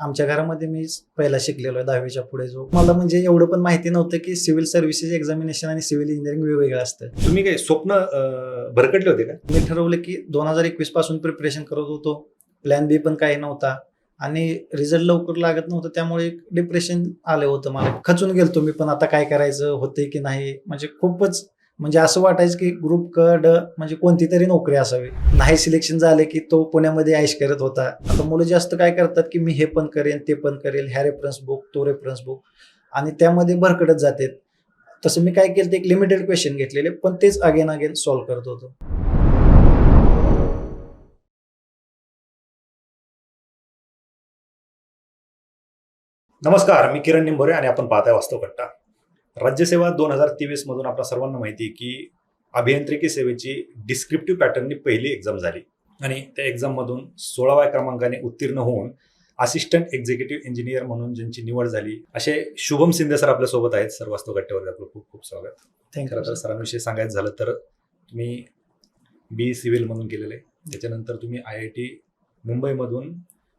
आमच्या घरामध्ये मी पहिला शिकलेलो आहे दहावीच्या पुढे जो. मला म्हणजे एवढं पण माहिती नव्हतं की सिव्हिल सर्व्हिसेस एक्झामिनेशन आणि सिव्हिल इंजिनिअरिंग वेगवेगळं असतं. तुम्ही काय स्वप्न अं, भरकटले होते का? मी ठरवलं की दोन हजार एकवीसपासून प्रिपरेशन करत होतो. प्लॅन बी पण काही नव्हता. आणि रिझल्ट लवकर लागत नव्हतं त्यामुळे डिप्रेशन आलं होतं मला. खचून गेलतो मी पण आता काय करायचं होते की नाही? म्हणजे खूपच म्हणजे असं वाटायचं की ग्रुप क ड म्हणजे कोणती तरी नोकरी असावी. नाही सिलेक्शन झाले की तो पुण्यामध्ये आयश करत होता. आता मुलं जास्त काय करतात की मी हे पण करेन ते पण करेल ह्या रेफरन्स बुक तो रेफरन्स बुक आणि त्यामध्ये भरकडत जाते तसं मी काय केलं ते एक लिमिटेड क्वेश्चन घेतलेले पण तेच अगेन अगेन सॉल्व्ह करत होतो. नमस्कार मी किरण निंबोरे आणि आपण पाहताय वास्तव कट्टा. राज्यसेवा दोन हजार तेवीस मधून आपल्या सर्वांना माहिती आहे की अभियांत्रिकी सेवेची डिस्क्रिप्टिव्ह पॅटर्ननी पहिली एक्झाम झाली. आणि त्या एक्झाम मधून सोळाव्या क्रमांकाने उत्तीर्ण होऊन असिस्टंट एक्झिक्युटिव्ह इंजिनियर म्हणून ज्यांची निवड झाली असे शुभम शिंदे सर आपल्यासोबत आहेत. सर वास्तव कट्ट्यावर आपलं खूप खूप स्वागत. खरं तर थँक्यू सरांविषयी सांगायचं झालं तर तुम्ही बी सिव्हिल म्हणून केलेलं आहे. त्याच्यानंतर तुम्ही आय आय टी मुंबईमधून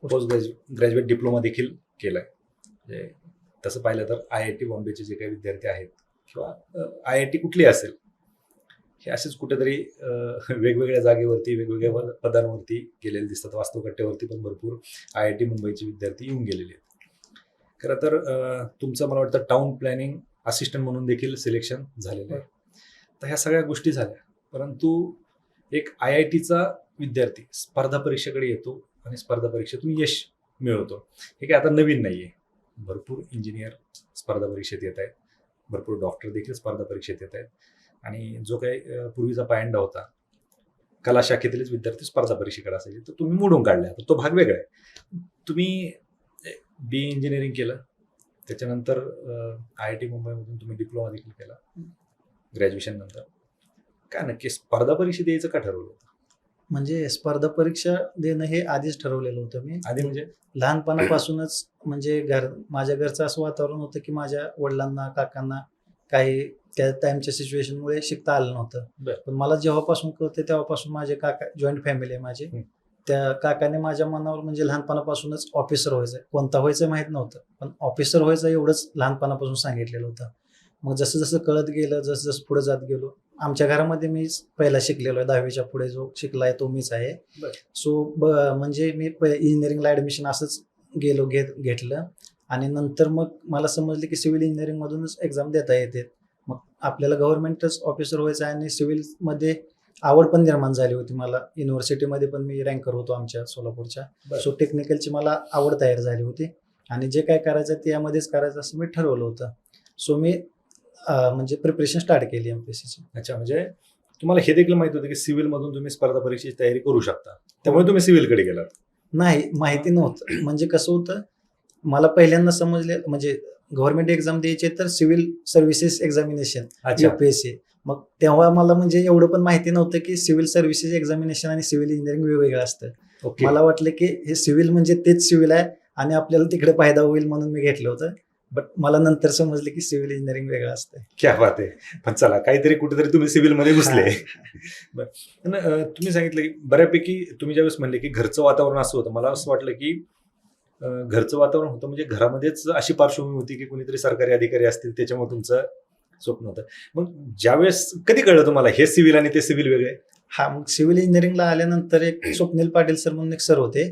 पोस्ट ग्रॅज्यु ग्रॅज्युएट डिप्लोमा देखील केलाय. म्हणजे तसं पाहिलं तर आय आय टी बॉम्बेचे जे काही विद्यार्थी आहेत किंवा आय आय टी कुठली असेल हे असेच कुठेतरी वेगवेगळ्या जागेवरती वेगवेगळ्या पदांवरती गेलेले दिसतात. वास्तुकट्ट्यावरती पण भरपूर आय आय टी मुंबईचे विद्यार्थी येऊन गेलेले आहेत. खरं तर तुमचं मला वाटतं टाउन प्लॅनिंग असिस्टंट म्हणून देखील सिलेक्शन झालेलं आहे. तर ह्या सगळ्या गोष्टी झाल्या. परंतु एक आय आय टीचा विद्यार्थी स्पर्धा परीक्षेकडे येतो आणि स्पर्धा परीक्षेतून यश मिळवतो. हे काय आता नवीन नाही आहे भरपूर इंजिनियर स्पर्धा परीक्षेत येत आहेत. भरपूर डॉक्टर देखील स्पर्धा परीक्षेत येत आहेत. आणि जो काही पूर्वीचा पायंडा होता कला शाखेतीलच विद्यार्थी स्पर्धा परीक्षेकडे असायचे. तर तुम्ही मोडून काढले तो भाग वेगळा आहे. तुम्ही बी इंजिनिअरिंग केलं. त्याच्यानंतर आय आय टी मुंबईमधून तुम्ही डिप्लोमा देखील केला. ग्रॅज्युएशन नंतर. काय नक्की स्पर्धा परीक्षेत यायचं का ठरवलं होतं? म्हणजे स्पर्धा परीक्षा देणं हे आधीच ठरवलेलं होतं मी. आधी म्हणजे? लहानपणापासूनच म्हणजे घर माझ्या घरचं असं वातावरण होतं की माझ्या वडिलांना काकांना काही त्या टाइमच्या सिच्युएशनमुळे शिकता आलं नव्हतं. पण मला जेव्हापासून कळते तेव्हापासून माझे काका जॉईंट फॅमिली आहे माझी. त्या काकाने माझ्या मनावर म्हणजे लहानपणापासूनच ऑफिसर व्हायचं कोणता व्हायचं माहीत नव्हतं. पण ऑफिसर व्हायचं एवढंच लहानपणापासून सांगितलेलं होतं. मग जसं जसं कळत गेलं जसं जसं पुढे जात गेलो आमच्या घरामध्ये मी पहिला शिकलेलो आहे दहावीच्या पुढे जो शिकला आहे तो मीच आहे. बरं. सो ब म्हणजे मी इंजिनिअरिंगला ॲडमिशन असंच गेलो घेत घेतलं. आणि नंतर मग मला समजलं की सिव्हिल इंजिनिअरिंगमधूनच एक्झाम देता येते. मग आपल्याला गव्हर्नमेंटच ऑफिसर व्हायचं आहे आणि सिव्हिलमध्ये आवड पण निर्माण झाली होती मला. युनिव्हर्सिटीमध्ये पण मी रँकर होतो आमच्या सोलापूरच्या. बरं. सो टेक्निकलची मला आवड तयार झाली होती. आणि जे काय करायचं ते यामध्येच करायचं असं मी ठरवलं होतं. सो मी म्हणजे प्रिपरेशन स्टार्ट केली एम पी एस सीची अच्छा म्हणजे तुम्हाला हे देखील माहीत होतं की सिव्हिल मधून तुम्ही स्पर्धा परीक्षेची तयारी करू शकता. त्यामुळे तुम्ही सिव्हिलकडे गेलात. नाही माहिती नव्हतं. म्हणजे कसं होतं मला पहिल्यांदा समजले म्हणजे गव्हर्नमेंट एक्झाम द्यायचे तर सिव्हिल सर्व्हिसेस एक्झामिनेशन अच्छा. युपीएससी मग तेव्हा मला म्हणजे एवढं पण माहिती नव्हतं की सिव्हिल सर्व्हिसेस एक्झामिनेशन आणि सिव्हिल इंजिनिअरिंग वेगवेगळं असतं. मला वाटलं की हे सिव्हिल म्हणजे तेच सिव्हिल आहे आणि आपल्याला तिकडे फायदा होईल म्हणून मी घेतलं होतं. बट मला नंतर समजलं की सिव्हिल इंजिनिअरिंग वेगळं असतं क्या बात आहे. पण चला काहीतरी कुठेतरी तुम्ही सिव्हिलमध्ये घुसले. बरं. तुम्ही सांगितलं की बऱ्यापैकी तुम्ही ज्यावेळेस म्हणले की घरचं वातावरण असं होतं मला असं वाटलं की घरचं वातावरण होतं म्हणजे घरामध्येच अशी पार्श्वभूमी होती की कोणीतरी सरकारी अधिकारी असतील त्याच्यामुळे तुमचं स्वप्न होतं. मग ज्यावेळेस कधी कळलं तुम्हाला हे सिव्हिल आणि ते सिव्हिल वेगळे? हा मग सिव्हिल इंजिनिअरिंगला आल्यानंतर एक स्वप्नील पाटील सर म्हणून एक सर होते.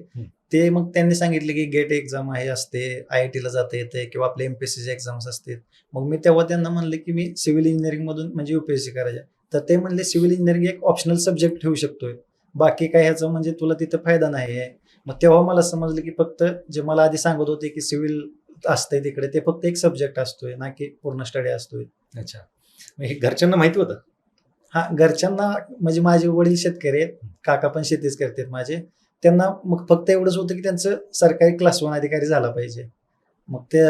ते मग त्यांनी सांगितले की गेट एक्झाम आहे असते आय आय टीला जाता येते किंवा आपले एमपीएससीचे एक्झाम्स असतात मग मी तेव्हा त्यांना म्हणले की मी सिव्हिल इंजिनिअरिंग मधून म्हणजे युपीएससी करायचे. तर ते म्हणले सिव्हिल इंजिनिअरिंग एक ऑप्शनल सब्जेक्ट ठेवू शकतोय. बाकी काय ह्याचा म्हणजे तुला तिथं फायदा नाही आहे मग तेव्हा मला समजलं की फक्त जे मला आधी सांगत होते की सिव्हिल असतंय तिकडे ते फक्त एक सब्जेक्ट असतोय ना की पूर्ण स्टडी असतोय. अच्छा. मग हे घरच्यांना माहिती होतं? हा घरच्यांना म्हणजे माझे वडील शेतकरी आहेत. काका पण शेतीच करतात माझे. त्यांना मग फक्त एवढंच होतं की त्यांचं सरकारी क्लास वन अधिकारी झाला पाहिजे. मग ते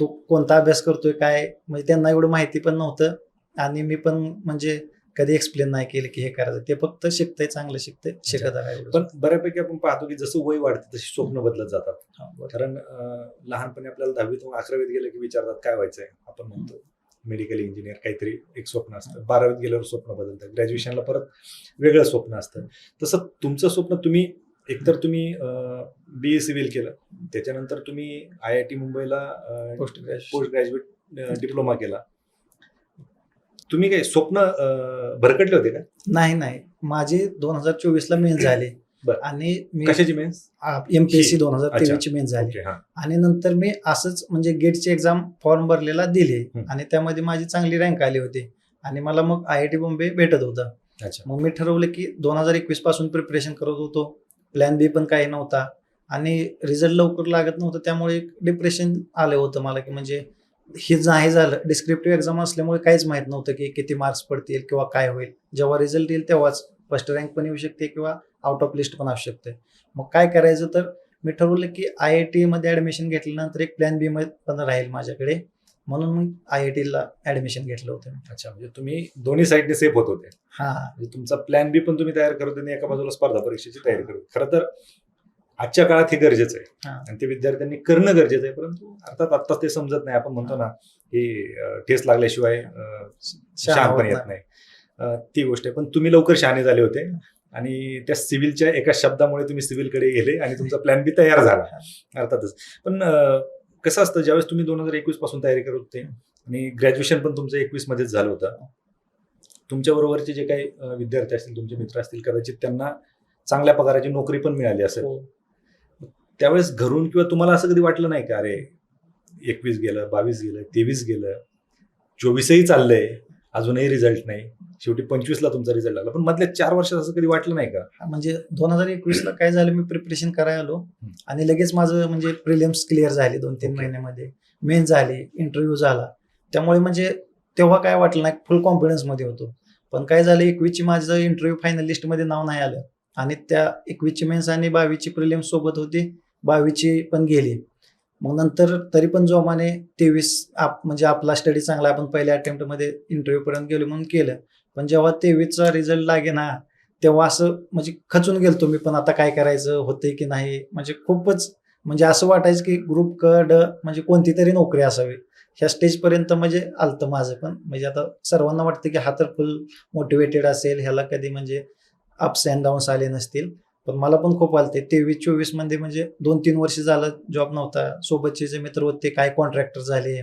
तो कोणता अभ्यास करतोय काय? म्हणजे त्यांना एवढं माहिती पण नव्हतं. आणि मी पण म्हणजे कधी एक्सप्लेन नाही केलं की हे करायचं. ते फक्त शिकतंय चांगलं शिकतंय शिकत आहे. पण बऱ्यापैकी आपण पाहतो की जसं वय वाढतं तशी स्वप्न बदलत जातात. कारण लहानपणी आपल्याला दहावीतून अकरावीत गेलं की विचारतात काय व्हायचंय? आपण म्हणतो मेडिकल इंजिनियर काहीतरी एक स्वप्न असतं. बारावीत गेल्यावर स्वप्न बदलतं. ग्रॅज्युएशनला परत वेगळं स्वप्न असतं. तसं तुमचं स्वप्न तुम्ही एकतर तुम्ही बी ए सिव्हिल केलं त्याच्यानंतर तुम्ही आय आय टी मुंबईला पोस्ट ग्रॅज्युएट डिप्लोमा केला. तुम्ही काय स्वप्न भरकटले होते का? नाही नाही. माझे दोन हजार चोवीस ला मेन झाले. आणि मी कशाची मेन्स एमपीएससी दोन हजार. तेवीस ची मेन झाली. आणि नंतर मी असंच म्हणजे गेटची एक्झाम फॉर्म भरलेला दिले. आणि त्यामध्ये माझी चांगली रँक आली होती. आणि मला मग आय आय टी बॉम्बे भेटत होतं. अच्छा. मग मी ठरवलं की दोन हजार एकवीसपासून प्रिपरेशन करत होतो. प्लॅन बी पण काही नव्हता. आणि रिझल्ट लवकर लागत नव्हतं त्यामुळे एक डिप्रेशन आलं होतं मला की म्हणजे हे नाही झालं. डिस्क्रिप्टिव्ह एक्झाम असल्यामुळे काहीच माहीत नव्हतं की किती मार्क्स पडतील किंवा काय होईल. जेव्हा रिझल्ट येईल तेव्हाच फर्स्ट रँक पण येऊ शकते किंवा आउट ऑफ लिस्ट पण असू शकते. मग काय करायचं तर मी ठरवलं की आय आय टीमध्ये ॲडमिशन घेतल्यानंतर एक प्लॅन बी पण राहील माझ्याकडे. म्हणून मी आय आय टीला ऍडमिशन घेतलं होतं. अच्छा म्हणजे तुम्ही दोन्ही साईडने सेफ होत होते. हा. म्हणजे तुमचा प्लॅन बी पण तुम्ही तयार करत आणि एका बाजूला स्पर्धा परीक्षेची तयारी करत. खरं तर आजच्या काळात हे गरजेचं आहे. आणि ते विद्यार्थ्यांनी करणं गरजेचं आहे परंतु अर्थात आत्ताच ते समजत नाही. आपण म्हणतो ना की ठेस लागल्याशिवाय शहाणपण येत नाही. ती गोष्ट आहे. पण तुम्ही लवकर शहाणे झाले होते. आणि त्या सिव्हिलच्या एका शब्दामुळे तुम्ही सिव्हिलकडे गेले आणि तुमचा प्लॅन बी तयार झाला. अर्थातच. पण कसं असतं ज्यावेळेस तुम्ही दोन हजार एकवीसपासून तयारी करत होते आणि ग्रॅज्युएशन पण तुमचं एकवीस मध्येच झालं होतं तुमच्या बरोबरचे जे काही विद्यार्थी असतील तुमचे मित्र असतील कदाचित त्यांना चांगल्या पगाराची नोकरी पण मिळाली असेल हो. त्यावेळेस घरून किंवा तुम्हाला असं कधी वाटलं नाही का अरे एकवीस गेलं बावीस गेलं तेवीस गेलं चोवीसही चाललंय अजूनही रिझल्ट नाही शेवटी पंचवीसला तुमचा रिझल्ट लागला. पण मधल्या चार वर्षात असं कधी वाटलं नाही का? म्हणजे दोन हजार एकवीस ला काय झालं मी प्रिपरेशन करायला आलो. आणि लगेच माझं म्हणजे प्रिलिम्स क्लिअर झाले दोन तीन. महिन्यामध्ये. मेन झाली इंटरव्ह्यू झाला. त्यामुळे म्हणजे तेव्हा काय वाटलं नाही फुल कॉन्फिडन्समध्ये होतो. पण काय झालं एकवीसची माझं इंटरव्ह्यू फायनल लिस्टमध्ये नाव नाही आलं. आणि त्या एकवीसची मेन्स आणि बावीसची प्रिलिम्स सोबत होती बावीसची पण गेली. मग नंतर तरी पण जोमाने तेवीस आप म्हणजे आपला स्टडी चांगला आपण पहिल्या अटेम्प्टमध्ये इंटरव्ह्यू पर्यंत गेलो म्हणून केलं. पण जेव्हा तेवीसचा रिझल्ट लागे ना तेव्हा असं म्हणजे खचून गेलतो मी पण आता काय करायचं होतंय की नाही? म्हणजे खूपच म्हणजे असं वाटायचं की ग्रुप क ड म्हणजे कोणती तरी नोकरी असावी. ह्या स्टेजपर्यंत म्हणजे आलतं माझं पण. म्हणजे आता सर्वांना वाटतं की हा तर फुल मोटिवेटेड असेल ह्याला कधी म्हणजे अप्स अँड डाऊन्स आले नसतील. पण मला पण खूप आलते. तेवीस चोवीसमध्ये म्हणजे दोन तीन वर्ष झालं जॉब नव्हता. सोबतचे जे मित्र होते काय कॉन्ट्रॅक्टर झाले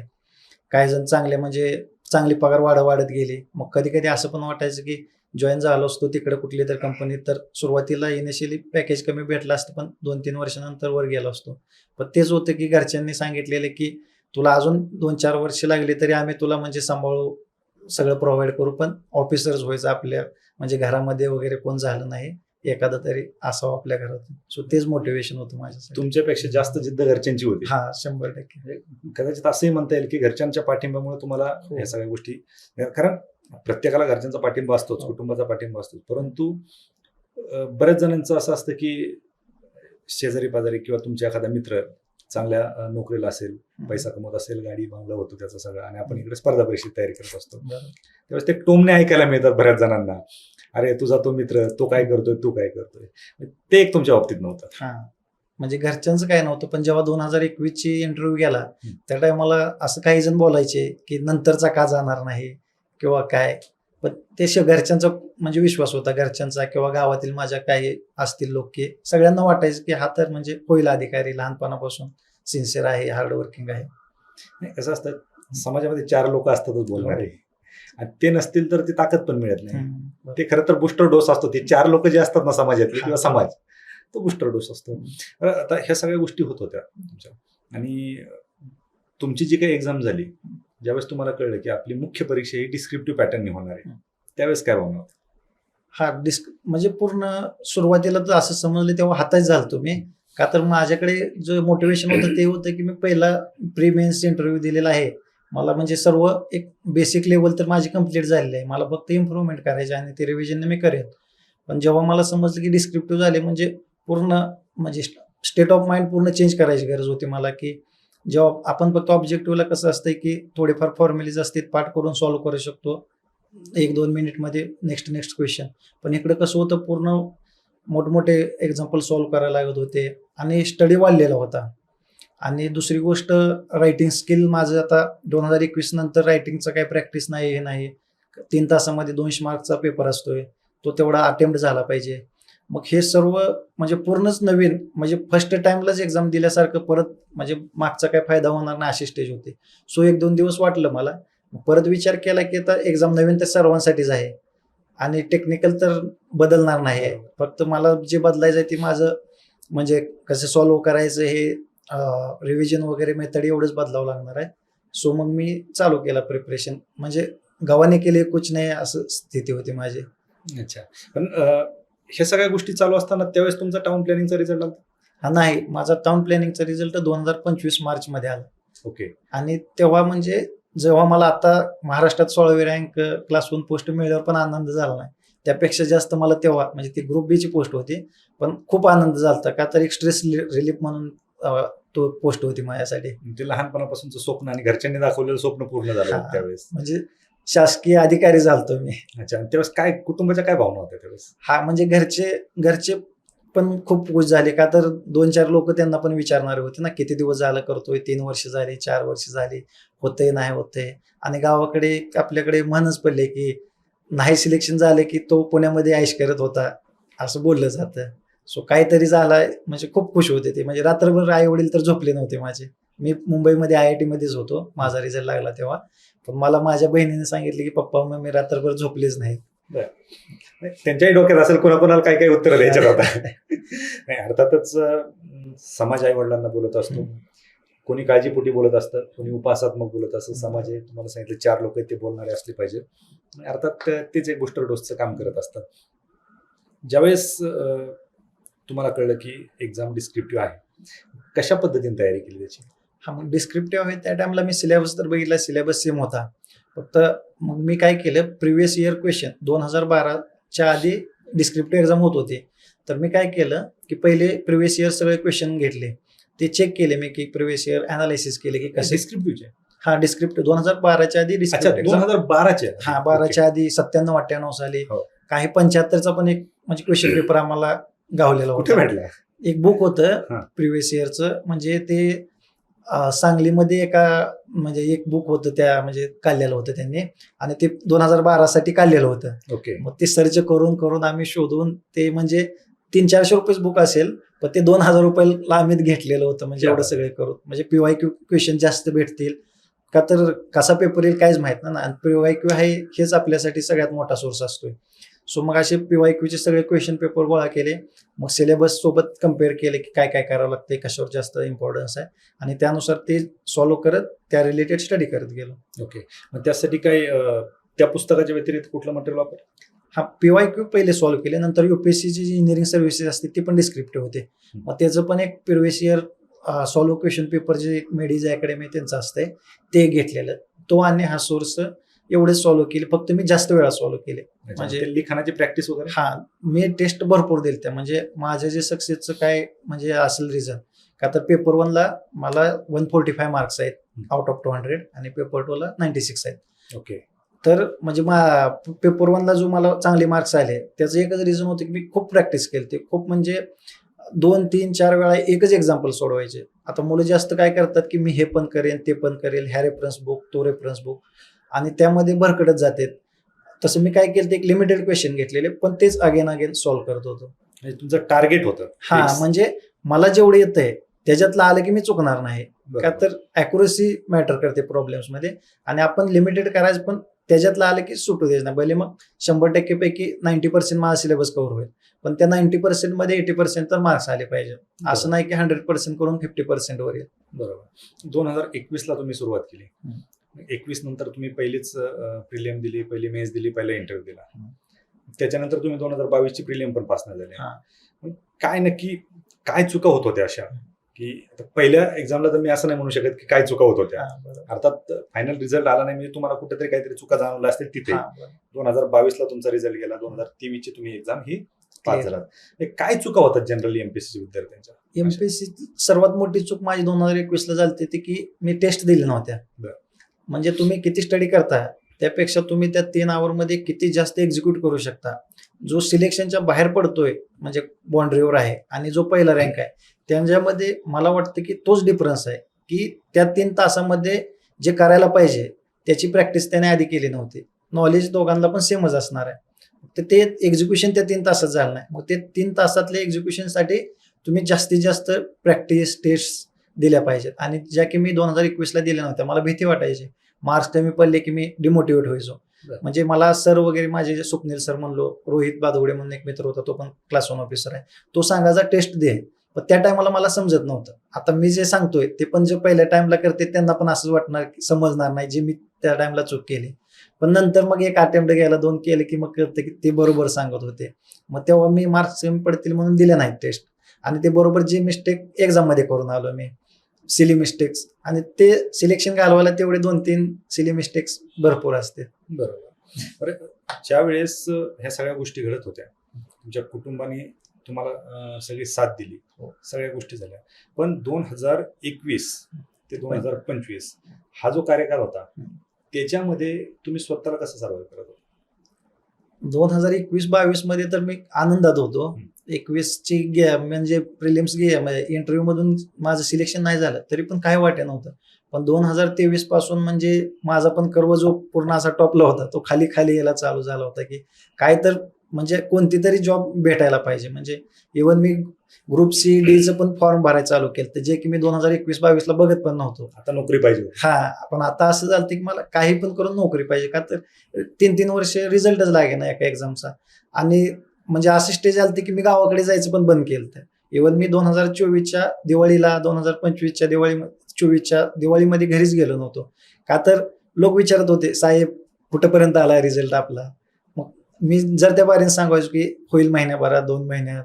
काही जण चांगले म्हणजे चांगली पगार वाढ वाढत गेली. मग कधी कधी असं पण वाटायचं की जॉईन झालो असतो तिकडे कुठली तर कंपनीत तर सुरुवातीला इनिशियली पॅकेज कमी भेटलं असतं पण दोन तीन वर्षानंतर वर गेलो असतो. पण तेच होतं की घरच्यांनी सांगितलेलं की तुला अजून दोन चार वर्ष लागली तरी आम्ही तुला म्हणजे सांभाळू सगळं प्रोव्हाइड करू पण ऑफिसर्स व्हायचं आपल्या म्हणजे घरामध्ये वगैरे कोण झालं नाही. एखादं तरी असावं आपल्या घरात. सो तेच मोटिवेशन होतं माझ्यासाठी. तुमच्यापेक्षा जास्त जिद्द घरच्यांची होती. हा शंभर टक्के. कदाचित असंही म्हणता येईल की घरच्यांच्या पाठिंब्यामुळे तुम्हाला हो. या सगळ्या गोष्टी कारण प्रत्येकाला घरच्यांचा पाठिंबा असतोच हो. कुटुंबाचा पाठिंबा असतोच. परंतु बऱ्याच जणांचं असं असतं की शेजारी पाजारी किंवा तुमच्या एखादा मित्र चांगल्या नोकरीला असेल पैसा कमवत असेल गाडी बांगला होतो त्याचा सगळं आणि आपण इकडे स्पर्धा परीक्षेची तयारी करत असतो. त्यावेळेस ते टोमणे ऐकायला मिळतात बऱ्याच जणांना. अरे तुझा तो मित्र तो काय करतोय तू काय करतोय. ते एक तुमच्या बाबतीत नव्हतं. हा. म्हणजे घरच्यांचं काय नव्हतं पण जेव्हा दोन हजार एकवीस ची इंटरव्ह्यू गेला. त्या टायमाला असं काही जण बोलायचे की नंतरचा का जाणार नाही किंवा काय. पण ते घरच्यांचा म्हणजे विश्वास होता घरच्यांचा किंवा गावातील माझ्या काही असतील लोक की सगळ्यांना वाटायचं की हा तर म्हणजे होईल अधिकारी लहानपणापासून सिन्सिअर आहे हार्डवर्किंग आहे. कसं असतं समाजामध्ये चार लोक असतातच बोलणारे. आणि ते नसतील तर ती ताकद पण मिळत नाही. ते खरं तर बुस्टर डोस असतो. ते चार लोक जे असतात ना समाजातले किंवा. समाज तो बुस्टर डोस असतो. आता ह्या सगळ्या गोष्टी होत होत्या तुमच्या. आणि तुमची जी काही एक्झाम झाली ज्यावेळेस तुम्हाला कळलं की आपली मुख्य परीक्षा ही डिस्क्रिप्टिव्ह पॅटर्नने होणार आहे. त्यावेळेस काय होणार हा डिस्क म्हणजे पूर्ण सुरुवातीला तर असं समजलं तेव्हा हाताच झालतो मी. का तर माझ्याकडे जो मोटिवेशन होतं ते होतं की मी पहिला प्री मेन्स इंटरव्ह्यू दिलेला आहे. मला म्हणजे सर्व एक बेसिक लेवल तर माझी कंप्लीट झालेली आहे. मला फक्त इम्प्रूव्हमेंट करायची आहे आणि ते रिव्हिजन मी करेन पण जेव्हा मला समजलं की डिस्क्रिप्टिव्ह झाले म्हणजे पूर्ण म्हणजे स्टेट ऑफ माइंड पूर्ण चेंज करायची गरज होती मला की जेव्हा आपण फक्त ऑब्जेक्टिव्हला कसं असतं की थोडेफार फॉर्म्युलीज असतील पाठ करून सॉल्व्ह करू शकतो. एक दोन मिनिटमध्ये नेक्स्ट नेक्स्ट क्वेश्चन पण इकडं कसं होतं पूर्ण मोठमोठे एक्झाम्पल सॉल्व्ह करायला लागत होते आणि स्टडी वाढलेला होता. आणि दुसरी गोष्ट रायटिंग स्किल माझं आता दोन हजार एकवीस नंतर रायटिंगचं काही प्रॅक्टिस नाही हे नाही. तीन तासामध्ये दोनशे मार्कचा पेपर असतोय. तो तेवढा अटेम्प्ट झाला पाहिजे. मग हे सर्व म्हणजे पूर्णच नवीन म्हणजे फर्स्ट टाइमलाच एक्झाम दिल्यासारखं परत म्हणजे मागचा काय फायदा होणार नाही अशी स्टेज होती. सो एक दोन दिवस वाटलं मला. परत विचार केला की आता एक्झाम नवीन तर सर्वांसाठीच आहे. आणि टेक्निकल तर बदलणार नाही. आहे फक्त मला जे बदलायचं आहे ते माझं म्हणजे कसं सॉल्व्ह करायचं हे रिव्हिजन वगैरे मेथड एवढंच बदलावं लागणार आहे. सो मग मी चालू केला प्रिपरेशन म्हणजे गव्हाने केले कुछ नाही असं स्थिती होती माझी. अच्छा. पण ह्या सगळ्या गोष्टी चालू असताना त्यावेळेस तुमचा टाउन प्लॅनिंगचा रिझल्ट आला? हा नाही. माझा टाउन प्लॅनिंगचा रिझल्ट दोन हजार पंचवीस मार्च मध्ये आला. ओके. आणि तेव्हा म्हणजे जेव्हा मला आता महाराष्ट्रात सोळावी रँक क्लास वन पोस्ट मिळल्यावर पण आनंद झाला नाही. त्यापेक्षा जास्त मला तेव्हा म्हणजे ती ग्रुप बीची पोस्ट होती. पण खूप आनंद झाला का तर एक स्ट्रेस रिलीफ म्हणून तो पोस्ट होती माझ्यासाठी. ते लहानपणापासूनचं स्वप्न आणि घरच्यांनी दाखवलेलं स्वप्न पूर्ण झालं. त्यावेळेस. म्हणजे शासकीय अधिकारी झालतो मी. अच्छा त्यावेळेस काय कुटुंबाच्या काय भावना होत्या त्यावेळेस? हा म्हणजे घरचे घरचे पण खूप खुश झाले. का तर दोन चार लोक त्यांना पण विचारणारे होते ना किती दिवस झालं करतोय? तीन वर्ष झाली चार वर्ष झाली होतंय नाही होतंय? आणि गावाकडे आपल्याकडे म्हणच पडले की नाही सिलेक्शन झाले की तो पुण्यामध्ये आयश करत होता असं बोललं जातं. सो काहीतरी झालाय. म्हणजे खूप खुश होते ते. म्हणजे रात्रभर आई वडील तर झोपले नव्हते माझे. मी मुंबईमध्ये आय आय टी मध्येच होतो. माझा रिझल्ट लागला तेव्हा. पण मला माझ्या बहिणीने सांगितले की पप्पा मग मी रात्रभर झोपलेच नाही त्यांच्याही डोक्यात असेल कोणाकोणाला काय काय उत्तर द्यायच्यात आता नाही अर्थातच समाज आई वडिलांना बोलत असतो. कोणी काळजीपोटी बोलत असतं कोणी उपासात्मक बोलत असतं. समाज आहे तुम्हाला सांगितलं चार लोक ते बोलणारे असले पाहिजे. अर्थात तेच एक बूस्टर डोसचं काम करत असतात. ज्यावेळेस तुम्हाला कळलं की एक्झाम डिस्क्रिप्टिव्ह आहे. कशा पद्धतीने तयारी केली त्याची? हा मग डिस्क्रिप्टिव्ह आहे. त्या टाइमला मी सिलेबस तर बघितला सिलेबस सेम होता. फक्त मग मी काय केलं प्रिव्हियस इयर क्वेश्चन दोन हजार बाराच्या आधी डिस्क्रिप्टिव्ह एक्झाम होत होते. तर मी काय केलं की पहिले प्रिव्हियस इयर सगळे क्वेश्चन घेतले. ते चेक केले मी की प्रिव्हियस इयर अनालिसिस केले की कसे. डिस्क्रिप्टिव्हचे हा डिस्क्रिप्टिव्ह दोन हजार बाराच्या आधी दोन हजार बाराचे हा बाराच्या आधी सत्त्याण्णव अठ्ठ्याण्णव साली. हो. काही पंच्याहत्तरचा पण एक म्हणजे क्वेश्चन पेपर आम्हाला गावलेला कुठे होता. भेटला एक बुक हा. होतं प्रिव्हियस इयरचं म्हणजे ते अं, सांगलीमध्ये एका म्हणजे एक बुक होतं त्या म्हणजे काढलेलं होतं त्यांनी. आणि ते दोन हजार बारा साठी काढलेलं होतं. ओके. मग ते सर्च करून करून आम्ही शोधून ते म्हणजे तीन चारशे रुपयेच बुक असेल पण ते दोन हजार रुपयाला आम्ही घेतलेलं होतं. म्हणजे एवढं सगळे करून. म्हणजे पीवाय क्यू क्वेश्चन जास्त भेटतील. का तर कसा पेपर येईल काहीच माहीत ना आणि पीवाय क्यू आहे हेच आपल्यासाठी सगळ्यात मोठा सोर्स असतोय. सो मग असे पीवाय क्यूचे सगळे क्वेश्चन पेपर गोळा केले. मग सिलेबस सोबत कंपेअर केले की काय काय करावं लागतंय कशावर जास्त इम्पॉर्टन्स आहे. आणि त्यानुसार ते सॉल्व्ह करत त्या रिलेटेड स्टडी करत गेलो. ओके मग त्यासाठी अं, त्या पुस्तकाच्या व्यतिरिक्त कुठलं मटेरियल वापर? हा पीवाय क्यू पहिले सॉल्व्ह केले. नंतर युपीएससीची जी इंजिनिअरिंग सर्व्हिसेस असते ती पण डिस्क्रिप्टिव्ह होते. मग त्याचं पण एक previous year solve question paper जे मेडीज अकॅडमी त्यांचं असतंय ते घेतलेलं. तो आणि हा सोर्स एवढे सॉल्व्ह केले. फक्त मी जास्त वेळा सॉल्व्ह केले. म्हणजे- लिखाणाची प्रॅक्टिस वगैरे? हा मी टेस्ट भरपूर दिल त्या. म्हणजे माझ्या जे सक्सेसचं काय म्हणजे असेल रिझन का तर पेपर वनला मला वन फोर्टी फाय मार्क्स आहेत आउट ऑफ टू हंड्रेड आणि पेपर टूला नाईन्टी सिक्स आहेत. ओके तर म्हणजे मा पेपर वनला जो मला चांगले मार्क्स आले त्याचं एकच रिझन होतं की मी खूप प्रॅक्टिस केली. ते खूप म्हणजे दोन तीन चार वेळा एकच एक्झाम्पल सोडवायचे. आता मुलं जास्त काय करतात की मी हे पण करेन ते पण करेल ह्या रेफरन्स बुक तो रेफरन्स बुक आणि त्यामध्ये भरकडत जातात तसं मी काय केलं ते एक लिमिटेड क्वेश्चन घेतलेले पण तेच अगेन अगेन सॉल्व्ह करत होतो. म्हणजे तुमचं टार्गेट होतं. हा. म्हणजे मला जेवढं येतंय त्याच्यातलं आलं की मी चुकणार नाही. का. तर अॅक्युरेसी मॅटर करते प्रॉब्लेम्समध्ये. आणि आपण लिमिटेड करायचं पण त्याच्यातलं आलं की सुटू द्यायचं नाही. भले मग शंभर टक्के पैकी नाईन्टी पर्सेंट माझा सिलेबस कव्हर होईल. पण त्या नाईन्टी पर्सेंटमध्ये एटी पर्सेंट तर मार्क्स आले पाहिजे असं नाही की हंड्रेड पर्सेंट करून फिफ्टी पर्सेंट वर येईल. बरोबर. दोन हजार एकवीस ला तुम्ही सुरुवात केली. एकवीस नंतर तुम्ही पहिलीच प्रिलियम दिली पहिली मेन्स दिली पहिला इंटरव्ह्यू दिला. त्याच्यानंतर तुम्ही दोन हजार बावीस ची प्रिलियम पण पास नाही. झाले काय नक्की काय चुका होत होत्या अशा की आता पहिल्या एक्झामला तर मी असं नाही म्हणू शकत की काय चुका होत होत्या. अर्थात फायनल रिझल्ट आला नाही म्हणजे तुम्हाला कुठेतरी काहीतरी चुका जाणवल्या असतील तिथे. दोन हजार बावीस ला तुमचा रिझल्ट गेला दोन हजार तेवीस ची तुम्ही एक्झाम ही पास हे काय चुका होतात जनरली एमपीएससी विद्यार्थ्यांच्या एमपीएससी सर्वात मोठी चूक माझी दोन हजार एकवीस ला झाली ती की मी टेस्ट दिल्या नव्हत्या. म्हणजे तुम्ही किती स्टडी करता त्यापेक्षा तुम्ही त्या तीन आवरमध्ये किती जास्त एक्झिक्यूट करू शकता. जो सिलेक्शनच्या बाहेर पडतोय म्हणजे बाउंड्रीवर आहे आणि जो पहिला रँक आहे त्यांच्यामध्ये मला वाटतं की तोच डिफरन्स आहे की त्या तीन तासामध्ये जे करायला पाहिजे त्याची प्रॅक्टिस त्याने आधी केली नव्हती. नॉलेज दोघांना पण सेमच असणार आहे. तर ते एक्झिक्युशन त्या तीन तासात झालं नाही. मग ते तीन तासातल्या एक्झिक्युशनसाठी तुम्ही जास्तीत जास्त प्रॅक्टिस टेस्ट दिल्या पाहिजेत. आणि ज्या की मी दोन हजार एकवीसला दिल्या नव्हत्या मला भीती वाटायची. मार्क्स कमी पडले की मी डिमोटिवेट व्हायचो. म्हणजे मला सर वगैरे माझे जे स्वप्नील सर म्हणलो रोहित बादवडे म्हणून एक मित्र होता तो पण क्लास वन ऑफिसर आहे. तो सांगायचा टेस्ट दे. पण त्या टायमाला मला समजत नव्हतं. आता मी जे सांगतोय ते पण जे पहिल्या टाइमला करते त्यांना पण असंच वाटणार की समजणार नाही जे मी त्या टाइमला चूक केली. पण नंतर मग एक अटेम्प्ट घ्यायला दोन केले की मग कळतं की ते बरोबर सांगत होते. मग तेव्हा मी मार्क्स कमी पडतील म्हणून दिले नाहीत टेस्ट आणि ते बरोबर जे मिस्टेक एक्झाममध्ये करून आलो मी. सिली मिस्टेक्स आणि ते सिलेक्शन घालवायला तेवढे दोन तीन सिली मिस्टेक्स भरपूर असते. बरोबर. बरं ज्या वेळेस ह्या सगळ्या गोष्टी घडत होत्या तुमच्या कुटुंबाने तुम्हाला सगळी साथ दिली. हो. सगळ्या गोष्टी झाल्या. पण दोन हजार एकवीस ते दोन हजार पंचवीस हा जो कार्यकाळ होता त्याच्यामध्ये तुम्ही स्वतःला कसं सर्वाइव्ह करत होता? दोन हजार एकवीस बावीसमध्ये तर मी आनंदात होतो. एकवीसची गे म्हणजे प्रिलिम्स गे म्हणजे इंटरव्ह्यू मधून माझं सिलेक्शन नाही झालं तरी पण काय वाटे नव्हतं. पण दोन हजार तेवीसपासून म्हणजे माझा पण कर्व जो पूर्ण असा टॉपला होता तो खाली खाली यायला चालू झाला होता की काय तर म्हणजे कोणती तरी जॉब भेटायला पाहिजे. म्हणजे इवन मी ग्रुप सी डीचं पण फॉर्म भरायला चालू केलं जे की मी दोन हजार एकवीस बावीसला बघत पण नव्हतो. आता नोकरी पाहिजे. हा पण आता असं झालं की मला काही पण करून नोकरी पाहिजे. का तर तीन तीन वर्ष रिझल्टच लागे ना एका एक्झामचा आणि म्हणजे अशी स्टेज आली की मी गावाकडे जायचं पण बंद केलं तर इव्हन मी दोन हजार चोवीसच्या दिवाळीला दोन हजार पंचवीसच्या दिवाळी चोवीसच्या दिवाळीमध्ये घरीच गेलो नव्हतो. का तर लोक विचारत होते साहेब कुठंपर्यंत आला रिझल्ट आपला? मग मी जर त्या बारीने सांगायचो की होईल महिन्याभरात दोन महिन्यात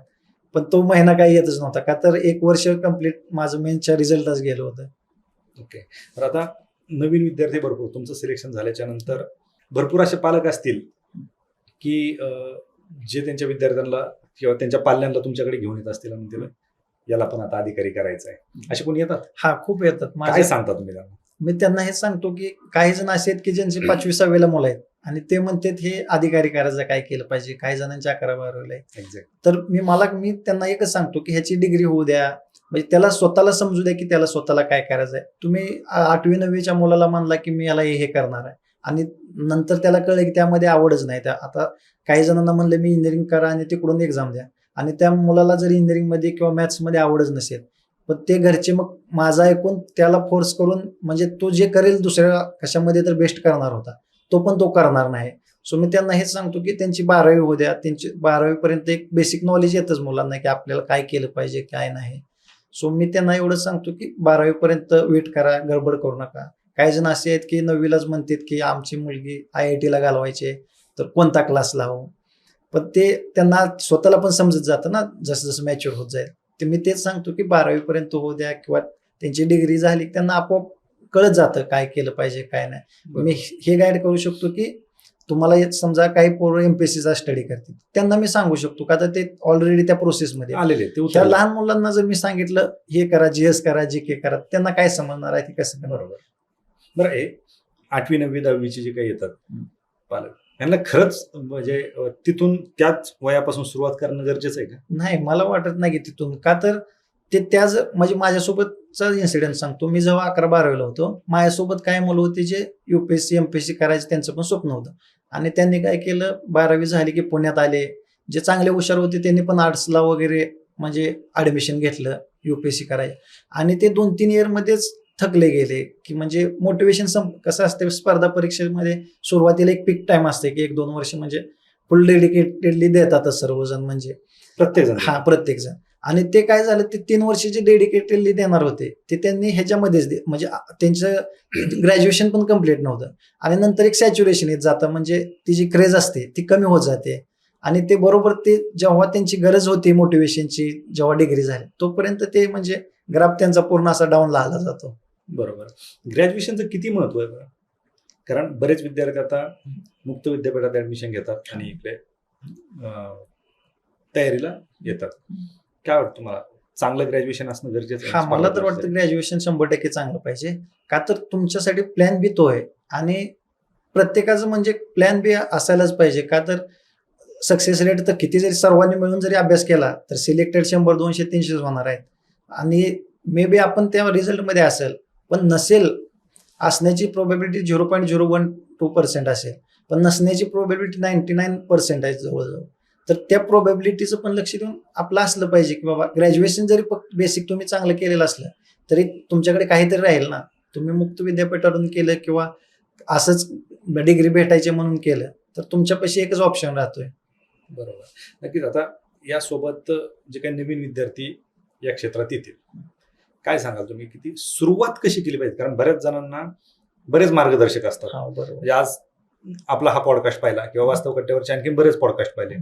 पण तो महिना काही येतच नव्हता. का तर एक वर्ष कंप्लीट माझं मेनच्या रिझल्टच गेलं होतं. ओके तर आता नवीन विद्यार्थी भरपूर तुमचं सिलेक्शन झाल्याच्यानंतर भरपूर असे पालक असतील की जे त्यांच्या विद्यार्थ्यांना किंवा त्यांच्या पाल्यांना तुमच्याकडे घेऊन येत असतील आणि तिला याला पण आता अधिकारी करायचं आहे असे कोणी येतात? हा खूप येतात. काय माझे सांगता तुम्ही त्यांना? मी त्यांना हेच सांगतो की काही जण असे आहेत की ज्यांचे पाचवी सहावीला मुलं आहेत आणि ते म्हणतात हे अधिकारी करायचं काय केलं पाहिजे? काही जणांचे अकरा बारावीला आहे एक्झॅक्ट तर मी मला मी त्यांना एकच सांगतो की ह्याची डिग्री होऊ द्या. म्हणजे त्याला स्वतःला समजू द्या की त्याला स्वतःला काय करायचं आहे तुम्ही आठवी नववीच्या मुलाला म्हणला की मी याला हे हे करणार आहे. आणि नंतर त्याला कळलं की त्यामध्ये आवडच नाही. त्या आता काही जणांना म्हणलं मी इंजिनिअरिंग करा आणि तिकडून एक्झाम द्या. आणि त्या मुलाला जर इंजिनिअरिंगमध्ये किंवा मॅथ्समध्ये आवडच नसेल पण ते घरचे मग माझा ऐकून त्याला फोर्स करून म्हणजे तो जे करेल दुसऱ्या कशामध्ये तर बेस्ट करणार होता. तो पण तो करणार नाही. सो मी त्यांना हेच सांगतो की त्यांची बारावी होऊ द्या. त्यांची बारावीपर्यंत एक बेसिक नॉलेज येतच मुलांना की आपल्याला काय केलं पाहिजे काय नाही. सो मी त्यांना एवढंच सांगतो की बारावीपर्यंत वेट करा गडबड करू नका. काही जण असे आहेत की नववीलाच म्हणतात की आमची मुलगी आय आय टीला घालवायची तर कोणता क्लास लावू? पण ते त्यांना स्वतःला पण समजत जातं ना जसं जसं मॅच्युअर होत जाईल. ते मी तेच सांगतो की बारावीपर्यंत होऊ द्या किंवा त्यांची डिग्री झाली त्यांना आपोआप कळत जातं काय केलं पाहिजे काय नाही. मी हे गाईड करू शकतो की तुम्हाला समजा काही पोरं एमपीएससीचा स्टडी करतील. त्यांना मी सांगू शकतो का? तर ते ऑलरेडी त्या प्रोसेसमध्ये. आलेले त्या. लहान मुलांना जर मी सांगितलं हे करा जीएस करा जी के करा त्यांना काय समजणार आहे ते कसं बरोबर. बरं हे आठवी नववी दहावीचे जे काही येतात. पालक यांना खरंच म्हणजे तिथून त्याच वयापासून सुरुवात करणं गरजेचं आहे का? नाही मला वाटत नाही की तिथून. का तर ते त्याच म्हणजे माझ्यासोबतचा इन्सिडेंट सांगतो. मी जेव्हा अकरा बारावीला होतो माझ्यासोबत काय मुलं होती जे युपीएससी एमपीएससी करायचं त्यांचं पण स्वप्न होतं. आणि त्यांनी काय केलं बारावी झाली की पुण्यात आले. जे चांगले हुशार होते त्यांनी पण आर्ट्सला वगैरे म्हणजे ऍडमिशन घेतलं युपीएससी करायचं आणि ते दोन तीन इयरमध्येच थकले गेले की म्हणजे मोटिवेशन सम कसं असते स्पर्धा परीक्षेमध्ये सुरुवातीला एक पीक टाइम असते की एक दोन वर्ष म्हणजे फुल डेडिकेटेडली देतातच सर्वजण म्हणजे. प्रत्येक जण हा प्रत्येक जण आणि ते काय झालं ते तीन वर्ष जे डेडिकेटेडली देणार होते ते त्यांनी ह्याच्यामध्येच दे म्हणजे त्यांचं ग्रॅज्युएशन पण कंप्लीट नव्हतं. आणि नंतर एक सॅच्युरेशन येत जातं म्हणजे ती जी क्रेज असते ती कमी होत जाते. आणि ते बरोबर ते जेव्हा त्यांची गरज होती मोटिवेशनची जेव्हा डिग्री झाली तोपर्यंत ते म्हणजे ग्राफ त्यांचा पूर्ण असा डाऊन लावला जातो. बरोबर. ग्रॅज्युएशनचं किती महत्त्व आहे बरं? कारण बरेच विद्यार्थी आता मुक्त विद्यापीठात ऍडमिशन घेतात आणि इकडे तयारीला येतात. काय वाटतं तुम्हाला? चांगलं ग्रॅज्युएशन असणं गरजेचं हा मला तर वाटतं ग्रॅज्युएशन शंभर टक्के चांगलं पाहिजे. का तर तुमच्यासाठी प्लॅन बी तो आहे. आणि प्रत्येकाचं म्हणजे प्लॅन बी असायलाच पाहिजे. का तर सक्सेस रेट तर किती जरी सर्वांनी मिळून जरी अभ्यास केला तर सिलेक्टेड शंभर दोनशे तीनशेच होणार आहेत. आणि मे बी आपण त्या रिझल्टमध्ये असेल. पण नसेल असण्याची probability zero point zero one two percent असेल पण नसण्याची प्रोबॅबिलिटी नाईन्टी नाईन पर्सेंट आहे जवळजवळ. तर त्या प्रोबॅबिलिटीचं पण लक्ष देऊन आपलं असलं पाहिजे की बाबा ग्रॅज्युएशन जरी फक्त बेसिक तुम्ही चांगलं केलेलं असलं तरी तुमच्याकडे काहीतरी राहील ना. तुम्ही मुक्त विद्यापीठातून केलं किंवा असंच डिग्री भेटायचे म्हणून केलं तर तुमच्यापाशी एकच ऑप्शन राहतोय. बरोबर. नक्कीच आता यासोबत जे काही नवीन विद्यार्थी या क्षेत्रात येतील काय सांगाल तुम्ही? की ती सुरुवात कशी केली पाहिजे? कारण बऱ्याच जणांना बरेच मार्गदर्शक असतात. म्हणजे आज आपला हा पॉडकास्ट पाहिला किंवा वास्तव कट्ट्यावरचे आणखी बरेच पॉडकास्ट पाहिले.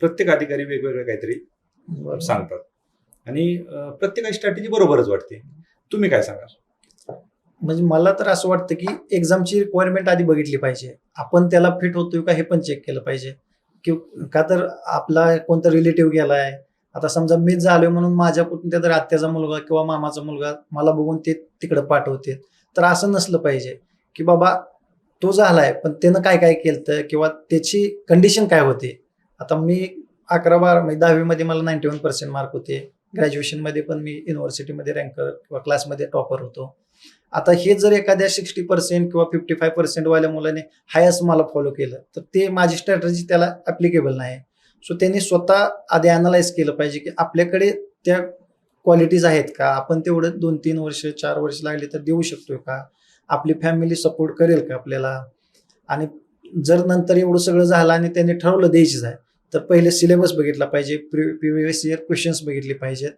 प्रत्येक अधिकारी वेगवेगळे काहीतरी. सांगतात. आणि प्रत्येकाची स्ट्रॅटेजी बरोबरच वाटते. तुम्ही काय सांगाल? म्हणजे मला तर असं वाटतं की एक्झामची रिक्वायरमेंट आधी बघितली पाहिजे. आपण त्याला फिट होतोय का हे पण चेक केलं पाहिजे. की का तर आपला कोणता रिलेटिव्ह गेलाय आता समजा मीच झालोय म्हणून माझ्या कुठल्या तरी आत्याचा मुलगा किंवा मामाचा मुलगा मला बघून ते तिकडे पाठवते. तर असं नसलं पाहिजे की बाबा तो झालाय पण त्यानं काय काय केलं किंवा त्याची कंडिशन काय होती? आता मी अकरा बारा म्हणजे दहावीमध्ये मला नाईन्टी वन पर्सेंट मार्क होते ग्रॅज्युएशनमध्ये पण मी युनिव्हर्सिटीमध्ये रँकर किंवा क्लासमध्ये टॉपर होतो. आता हे जर एखाद्या सिक्स्टी पर्सेंट किंवा फिफ्टी फाय पर्सेंट वाल्या मुलाने हायस्ट मला फॉलो केलं तर ते माझी स्ट्रॅटजी त्याला ॲप्लिकेबल नाही. सो त्यांनी स्वतः आधी अनालाइज केलं पाहिजे की आपल्याकडे त्या क्वालिटीज आहेत का? आपण तेवढं दोन तीन वर्ष चार वर्ष लागले तर देऊ शकतो का? आपली फॅमिली सपोर्ट करेल का आपल्याला? आणि जर नंतर एवढं सगळं झालं आणि त्यांनी ठरवलं द्यायचीच आहे तर पहिले सिलेबस बघितला पाहिजे प्रिव्हियस इयर क्वेश्चन्स बघितले पाहिजेत.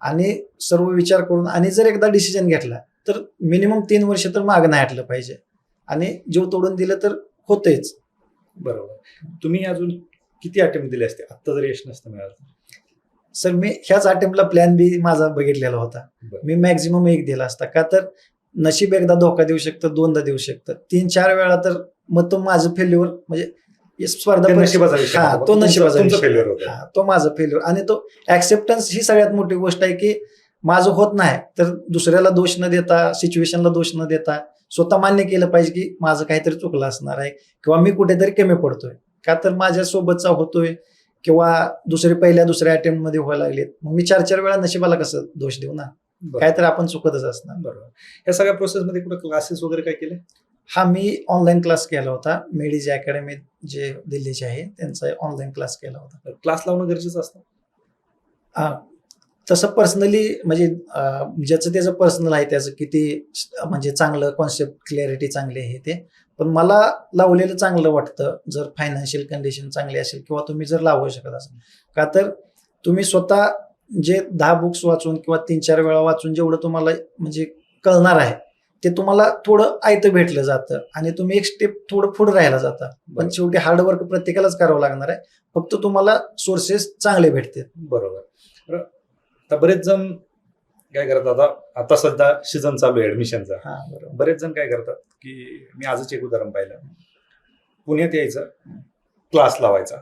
आणि सर्व विचार करून आणि जर एकदा डिसिजन घेतला तर मिनिमम तीन वर्ष तर मागं नाही हटलं पाहिजे. आणि जीव तोडून दिलं तर होतेच बरोबर. तुम्ही अजून किती अटेम्प्ट दिले असते? आत्ता जर यश नसतं मिळालं सर मी ह्याच अटेम्प्टला प्लॅन बी माझा बघितलेला होता. मी मॅक्झिमम एक दिला असता. का तर नशीब एकदा धोका देऊ शकतं दोनदा देऊ शकतं. तीन चार वेळा तर मग तो माझं फेल्युअर म्हणजे स्पर्धा हा. तो नशिबाचा होतं. हा, तो माझा फेल्युअर आणि तो ऍक्सेप्टन्स ही सगळ्यात मोठी गोष्ट आहे की माझं होत नाही. तर दुसऱ्याला दोष न देता सिच्युएशनला दोष न देता स्वतः मान्य केलं पाहिजे की माझं काहीतरी चुकलं असणार आहे. किंवा मी कुठेतरी कमी पडतोय. का तर माझ्या सोबतचा होतोय किंवा दुसरे पहिल्या दुसऱ्या अटेम्प्टमध्ये व्हायला लागलेत. मग मी चार चार वेळा नशिबाला कसं दोष देऊ ना? बरं. काहीतरी आपण चुकतच असणार. बरोबर या सगळ्या प्रोसेसमध्ये कुठे क्लासेस वगैरे काय केले? हा मी ऑनलाईन क्लास केला होता. मेडीज अकॅडमी जे दिल्लीचे आहे त्यांचा ऑनलाईन क्लास केला होता. क्लास लावणं गरजेचं असतं? हा, तसं पर्सनली म्हणजे ज्याचं त्याचं पर्सनल आहे त्याचं किती म्हणजे चांगलं कॉन्सेप्ट क्लॅरिटी चांगली आहे ते. पण मला लावलेलं चांगलं वाटतं जर फायनान्शियल कंडिशन चांगली असेल किंवा तुम्ही जर लावू शकत असाल. का तर तुम्ही स्वतः जे दहा बुक्स वाचून किंवा तीन चार वेळा वाचून जेवढं तुम्हाला म्हणजे कळणार आहे ते तुम्हाला थोडं आयतं भेटलं जातं आणि तुम्ही एक स्टेप थोडं पुढे राहायला जाता. पण शेवटी हार्डवर्क प्रत्येकालाच करावं लागणार आहे. फक्त तुम्हाला सोर्सेस चांगले भेटतील. बरोबर. आता बरेच जण काय करतात आता? आता सध्या सीझन चालू आहे ऍडमिशनचा हा बरेच जण काय करतात की मी आजच एक उदाहरण पाहिलं. पुण्यात यायचं क्लास लावायचा.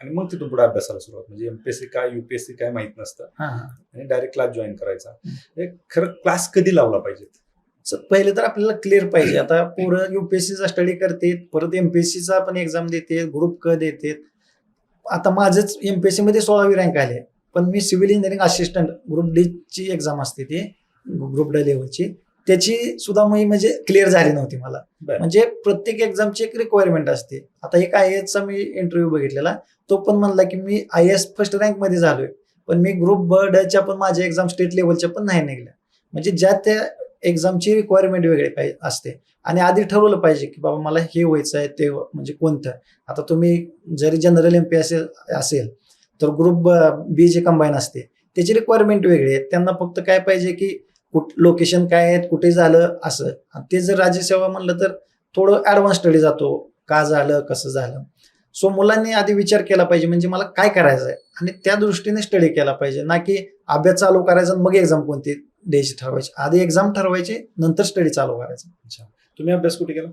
आणि मग तिथून पुढे अभ्यासाला सुरुवात. म्हणजे एमपीएससी काय युपीएससी काय माहीत नसतं. आणि डायरेक्ट क्लास जॉईन करायचा. हे खरं क्लास कधी लावला पाहिजे? So, पहिले तर आपल्याला क्लिअर पाहिजे. आता पोरं युपीएससीचा स्टडी करते परत एमपीएससीचा पण एक्झाम देते ग्रुप क देते आता माझंच एमपीएससी मध्ये सोळावी रँक आले. पण मी civil engineering assistant group D ची एक्झाम असते ती ग्रुप डी लेवलची त्याची सुद्धा मी म्हणजे क्लिअर झाली नव्हती मला. म्हणजे प्रत्येक एक्झामची एक रिक्वायरमेंट असते. आता एक आय एसचा मी इंटरव्ह्यू बघितलेला तो पण म्हणला की मी आय एस फर्स्ट रँकमध्ये झालोय. पण मी ग्रुप ब डच्या पण माझ्या एक्झाम स्टेट लेवलच्या पण नाही निघल्या. म्हणजे ज्या त्या एक्झामची रिक्वायरमेंट वेगळी पाहिजे असते. आणि आधी ठरवलं पाहिजे की बाबा मला हे व्हायचं आहे ते म्हणजे कोणतं. आता तुम्ही जरी जनरल एम पी असेल असेल तर ग्रुप बी जे कंबाईन असते त्याची रिक्वायरमेंट वेगळी आहे. त्यांना फक्त काय पाहिजे की कुठ लोकेशन काय आहेत कुठे झालं असं. आणि ते जर राज्यसेवा म्हणलं तर थोडं ॲडव्हान्स स्टडी जातो का झालं कसं झालं. सो मुलांनी आधी विचार केला पाहिजे म्हणजे मला काय करायचं आहे? आणि त्या दृष्टीने स्टडी केला पाहिजे. ना की अभ्यास चालू करायचा आणि मग एक्झाम कोणती द्यायची ठरवायची. आधी एक्झाम ठरवायची नंतर स्टडी चालू करायचा. तुम्ही अभ्यास कुठे केला?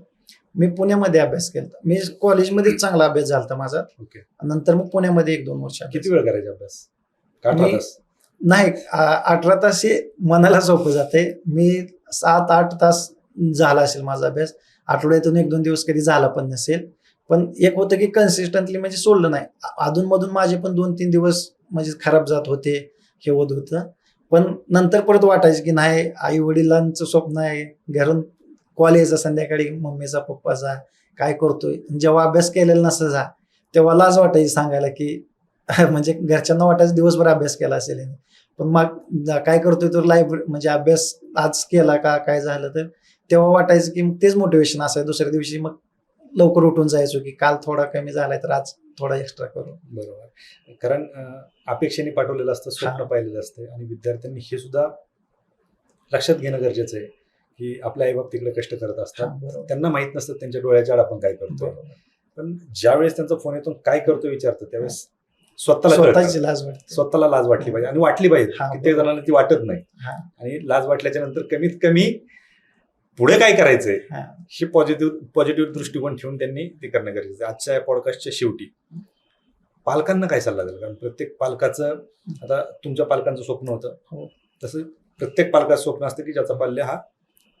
मी पुण्यामध्ये अभ्यास केला मी कॉलेजमध्ये चांगला अभ्यास झाला माझा. ओके. नंतर मग पुण्यामध्ये एक दोन वर्ष किती वेळ करायचा अभ्यास? नाही अठरा तास हे मनाला सोपं जाते मी सात आठ तास झाला असेल माझा अभ्यास. आठवड्यातून एक दोन दिवस कधी झाला पण नसेल. पण एक होतं की कन्सिस्टंटली म्हणजे सोडलं नाही. अधूनमधून माझे पण दोन तीन दिवस म्हणजे खराब जात होते हे होत होतं. पण नंतर परत वाटायचं की नाही आई वडिलांचं स्वप्न आहे घरून कॉल यायचा संध्याकाळी मम्मीचा पप्पाचा काय करतोय? जेव्हा अभ्यास केलेला नसायचा तेव्हा लाज वाटायची सांगायला की म्हणजे घरच्यांना वाटायचं दिवसभर अभ्यास केला असेल. पण मग काय करतोय तर लायब्ररी म्हणजे अभ्यास आज केला का काय झालं तर तेव्हा वाटायचं की तेच मोटिवेशन असायचं. दुसऱ्या दिवशी मग लवकर उठून जायचो की काल थोडा कमी झालाय तर आज थोडा एक्स्ट्रा करू. बरोबर. कारण अपेक्षेने पाठवलेलं असतं स्वप्न. पाहिलेलं असतं आणि विद्यार्थ्यांनी हे सुद्धा लक्षात घेणं गरजेचं आहे. की आपले आईबाप तिकडे कष्ट करत असतात. त्यांना माहीत नसतं त्यांच्या डोळ्याच्या आड आपण काय करतोय. बरोबर. पण ज्यावेळेस त्यांचा फोन येतो काय करतो विचारतो त्यावेळेस स्वतःला लाज स्वतःला लाज वाटली पाहिजे आणि वाटली पाहिजे. कित्येक जणांना ती वाटत नाही. आणि लाज वाटल्याच्या नंतर कमीत कमी पुढे काय करायचंय? हा. पॉझिटिव्ह पॉझिटिव्ह दृष्टिकोन ठेवून त्यांनी ते करणं गरजेचं आजच्या या पॉडकास्टच्या शेवटी पालकांना काय सल्ला द्याल? कारण प्रत्येक पालकाचं आता तुमच्या पालकांचं स्वप्न होतं. हो. तसं प्रत्येक पालकाचं स्वप्न असतं की ज्याचा पाल्य हा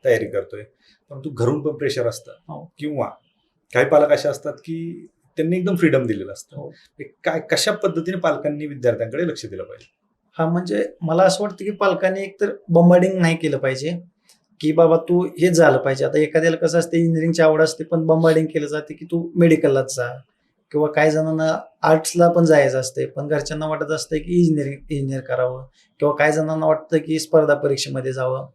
तयारी करतोय. परंतु घरून पण प्रेशर असतं. हो. किंवा काही पालक असे असतात की त्यांनी एकदम फ्रीडम दिलेलं असतं. हो. हे काय कशा पद्धतीने पालकांनी विद्यार्थ्यांकडे लक्ष दिलं पाहिजे? हा म्हणजे मला असं वाटतं की पालकांनी एकतर बंबार्डिंग नाही केलं पाहिजे. की बाबा तू हेच झालं पाहिजे. आता एखाद्याला कसं असते इंजिनिअरिंगची आवड असते पण बंबार्डिंग केलं जाते की तू मेडिकललाच जा. किंवा काही जणांना आर्ट्सला पण जायचं असते पण घरच्यांना वाटत असतं की इंजिनिअरिंग इंजिनियर करावं. किंवा काही जणांना वाटतं की स्पर्धा परीक्षेमध्ये जावं.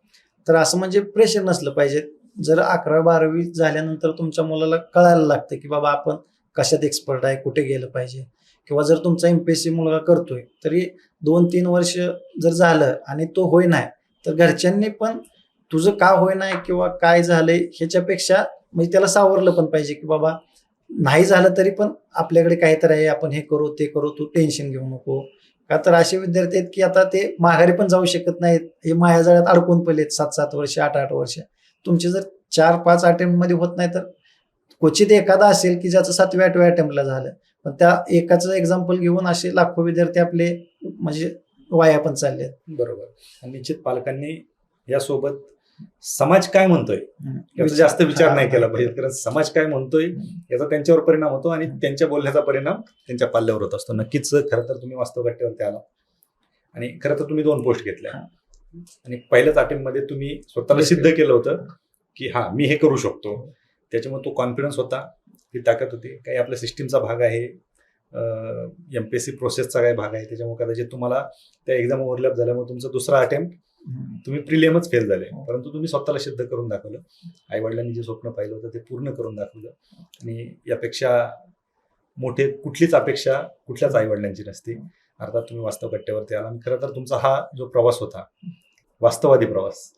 तर असं म्हणजे प्रेशर नसलं पाहिजे. जर अकरावी बारावी झाल्यानंतर तुमच्या मुलाला कळायला लागतं की बाबा आपण कशात एक्सपर्ट आहे कुठे गेलं पाहिजे? किंवा जर तुमचा एमपीएससी मुलगा करतोय तरी दोन तीन वर्ष जर झालं आणि तो होय नाही तर घरच्यांनी पण तुझं का होय नाही किंवा काय झालंय ह्याच्यापेक्षा म्हणजे त्याला सावरलं पण पाहिजे की बाबा नाही झालं तरी पण आपल्याकडे काहीतरी आहे आपण हे करू ते करू तू टेन्शन घेऊ नको. का तर असे विद्यार्थी आहेत की आता ते माघारी पण जाऊ शकत नाहीत. हे मायाजाळ्यात अडकून पडलेत सात सात वर्ष आठ आठ वर्ष. तुमचे जर चार पाच अटेम्प्टमध्ये होत नाही तर क्वचित एखादा असेल की ज्याचं सातव्या आठव्या अटेम्प्टला झालं. पण त्या एकाचं एक्झाम्पल घेऊन असे लाखो विद्यार्थी आपले म्हणजे वाया पण चालले आहेत. बरोबर निश्चित पालकांनी यासोबत समाज काय म्हणतोय? याचा जास्त विचार नाही केला पाहिजे कारण समाज काय म्हणतोय याचा त्यांच्यावर परिणाम होतो आणि त्यांच्या बोलण्याचा परिणाम त्यांच्या पाल्यावर होत असतो. नक्कीच खरं तर तुम्ही वास्तव घट्ट्यावरती आला आणि खरं तर तुम्ही दोन पोस्ट घेतल्या. आणि पहिल्याच अटेम्प्टमध्ये तुम्ही स्वतःला सिद्ध केलं होतं की हा मी हे करू शकतो. त्याच्यामुळे तो कॉन्फिडन्स होता. ती ताकद होती. काही आपल्या सिस्टीमचा भाग आहे. एम पी एस सी प्रोसेसचा काही भाग आहे. त्याच्यामुळे कदाचित तुम्हाला त्या एक्झाम ओव्हरलॅप झाल्यामुळे तुमचा दुसरा अटेम्प्ट. तुम्ही प्रिलियमच फेल झाले. हो. परंतु तुम्ही स्वतःला सिद्ध करून दाखवलं. आई वडिलांनी जे स्वप्न पाहिलं होतं ते पूर्ण करून दाखवलं. आणि यापेक्षा मोठे कुठलीच अपेक्षा कुठल्याच आई वडिलांची नसते. अर्थात तुम्ही वास्तव कट्ट्यावरती आला आणि खरं तर तुमचा हा जो प्रवास होता वास्तववादी प्रवास.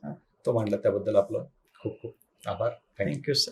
तो मांडला. त्याबद्दल आपलं खूप खूप आभार. Thank you sir